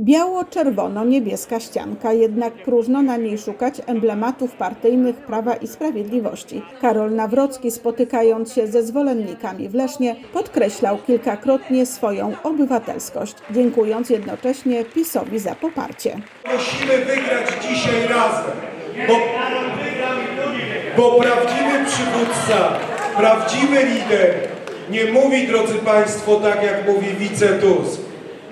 Biało-czerwono-niebieska ścianka, jednak próżno na niej szukać emblematów partyjnych Prawa i Sprawiedliwości. Karol Nawrocki, spotykając się ze zwolennikami w Lesznie, podkreślał kilkakrotnie swoją obywatelskość, dziękując jednocześnie PiSowi za poparcie. Musimy wygrać dzisiaj razem, bo, bo prawdziwy przywódca, prawdziwy lider nie mówi, drodzy Państwo, tak jak mówi wice Tusk.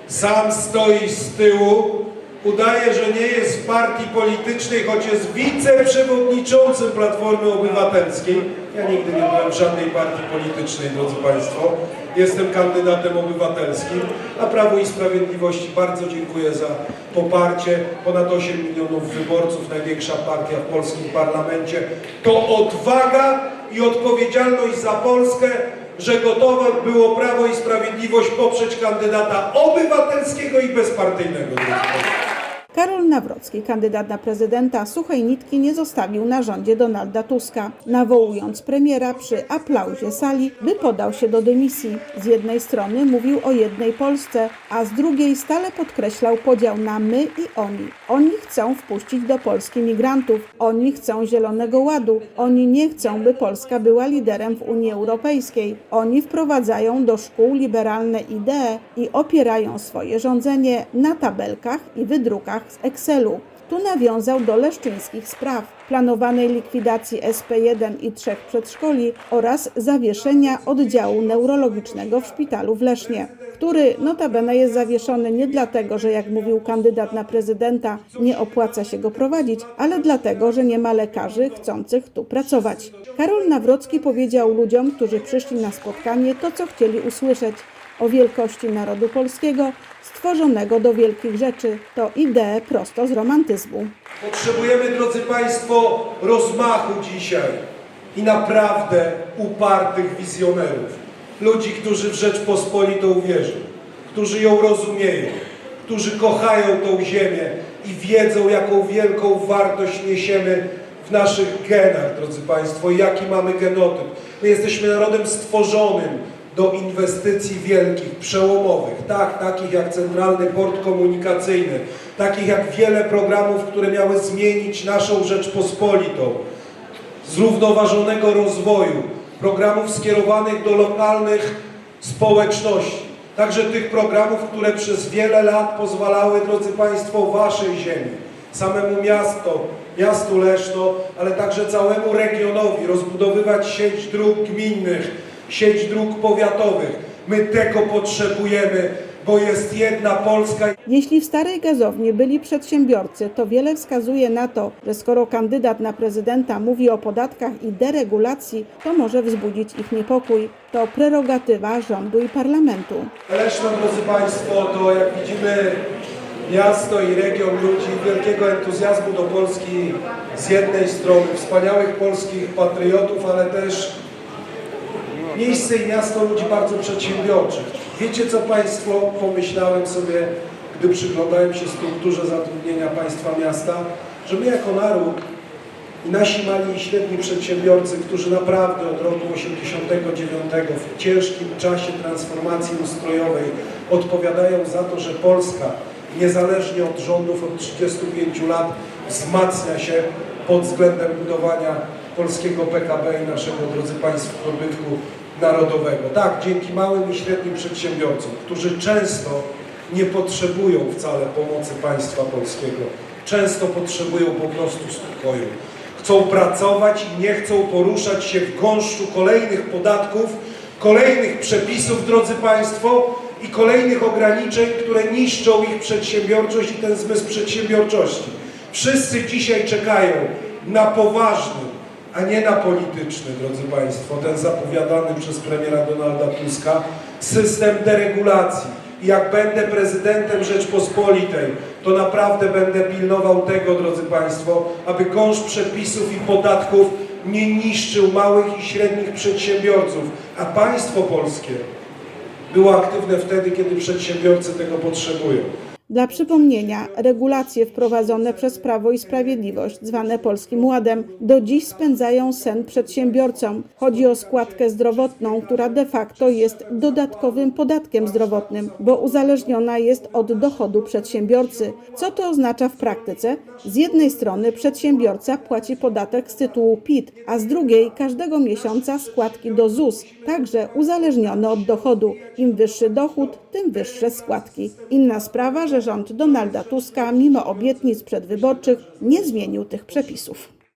Sam stoi z tyłu, udaje, że nie jest w partii politycznej, choć jest wiceprzewodniczącym Platformy Obywatelskiej. Ja nigdy nie byłem w żadnej partii politycznej, drodzy Państwo. Jestem kandydatem obywatelskim, a Prawo i Sprawiedliwości bardzo dziękuję za poparcie. Ponad 8 milionów wyborców, największa partia w polskim parlamencie. To odwaga i odpowiedzialność za Polskę, że gotowe było Prawo i Sprawiedliwość poprzeć kandydata obywatelskiego i bezpartyjnego. Karol Nawrocki, kandydat na prezydenta, suchej nitki nie zostawił na rządzie Donalda Tuska, nawołując premiera przy aplauzie sali, by podał się do dymisji. Z jednej strony mówił o jednej Polsce, a z drugiej stale podkreślał podział na my i oni. Oni chcą wpuścić do Polski migrantów, oni chcą Zielonego Ładu, oni nie chcą, by Polska była liderem w Unii Europejskiej. Oni wprowadzają do szkół liberalne idee i opierają swoje rządzenie na tabelkach i wydrukach z Excelu. Tu nawiązał do leszczyńskich spraw, planowanej likwidacji SP1 i trzech przedszkoli oraz zawieszenia oddziału neurologicznego w szpitalu w Lesznie, który notabene jest zawieszony nie dlatego, że jak mówił kandydat na prezydenta, nie opłaca się go prowadzić, ale dlatego, że nie ma lekarzy chcących tu pracować. Karol Nawrocki powiedział ludziom, którzy przyszli na spotkanie, to co chcieli usłyszeć o wielkości narodu polskiego, stworzonego do wielkich rzeczy. To idee prosto z romantyzmu. Potrzebujemy, drodzy Państwo, rozmachu dzisiaj i naprawdę upartych wizjonerów. Ludzi, którzy w Rzeczpospolitą uwierzą, którzy ją rozumieją, którzy kochają tą ziemię i wiedzą, jaką wielką wartość niesiemy w naszych genach, drodzy Państwo, jaki mamy genotyp. My jesteśmy narodem stworzonym do inwestycji wielkich, przełomowych, tak, takich jak Centralny Port Komunikacyjny, takich jak wiele programów, które miały zmienić naszą Rzeczpospolitą, zrównoważonego rozwoju, programów skierowanych do lokalnych społeczności, także tych programów, które przez wiele lat pozwalały, drodzy Państwo, Waszej ziemi, samemu miasto, miastu Leszno, ale także całemu regionowi rozbudowywać sieć dróg gminnych, sieć dróg powiatowych. My tego potrzebujemy, bo jest jedna Polska Jeśli w starej gazowni byli przedsiębiorcy, to wiele wskazuje na to, że skoro kandydat na prezydenta mówi o podatkach i deregulacji, to może wzbudzić ich niepokój. To prerogatywa rządu i parlamentu. Leszno, drodzy Państwo, to jak widzimy miasto i region ludzi wielkiego entuzjazmu do Polski z jednej strony, wspaniałych polskich patriotów, ale też miejsce i miasto ludzi bardzo przedsiębiorczych. Wiecie co Państwo, pomyślałem sobie, gdy przyglądałem się strukturze zatrudnienia państwa miasta, że my jako naród i nasi mali i średni przedsiębiorcy, którzy naprawdę od roku 89 w ciężkim czasie transformacji ustrojowej odpowiadają za to, że Polska niezależnie od rządów od 35 lat wzmacnia się pod względem budowania polskiego PKB i naszego, drodzy Państwo, dobytku narodowego. Tak, dzięki małym i średnim przedsiębiorcom, którzy często nie potrzebują wcale pomocy państwa polskiego. Często potrzebują po prostu spokoju. Chcą pracować i nie chcą poruszać się w gąszczu kolejnych podatków, kolejnych przepisów, drodzy Państwo, i kolejnych ograniczeń, które niszczą ich przedsiębiorczość i ten zmysł przedsiębiorczości. Wszyscy dzisiaj czekają na poważny, a nie na polityczny, drodzy Państwo, ten zapowiadany przez premiera Donalda Tuska system deregulacji. I jak będę prezydentem Rzeczpospolitej, to naprawdę będę pilnował tego, drodzy Państwo, aby gąszcz przepisów i podatków nie niszczył małych i średnich przedsiębiorców, a państwo polskie było aktywne wtedy, kiedy przedsiębiorcy tego potrzebują. Dla przypomnienia, regulacje wprowadzone przez Prawo i Sprawiedliwość, zwane Polskim Ładem, do dziś spędzają sen przedsiębiorcom. Chodzi o składkę zdrowotną, która de facto jest dodatkowym podatkiem zdrowotnym, bo uzależniona jest od dochodu przedsiębiorcy. Co to oznacza w praktyce? Z jednej strony przedsiębiorca płaci podatek z tytułu PIT, a z drugiej każdego miesiąca składki do ZUS, także uzależnione od dochodu. Im wyższy dochód, tym wyższe składki. Inna sprawa, że rząd Donalda Tuska, mimo obietnic przedwyborczych, nie zmienił tych przepisów.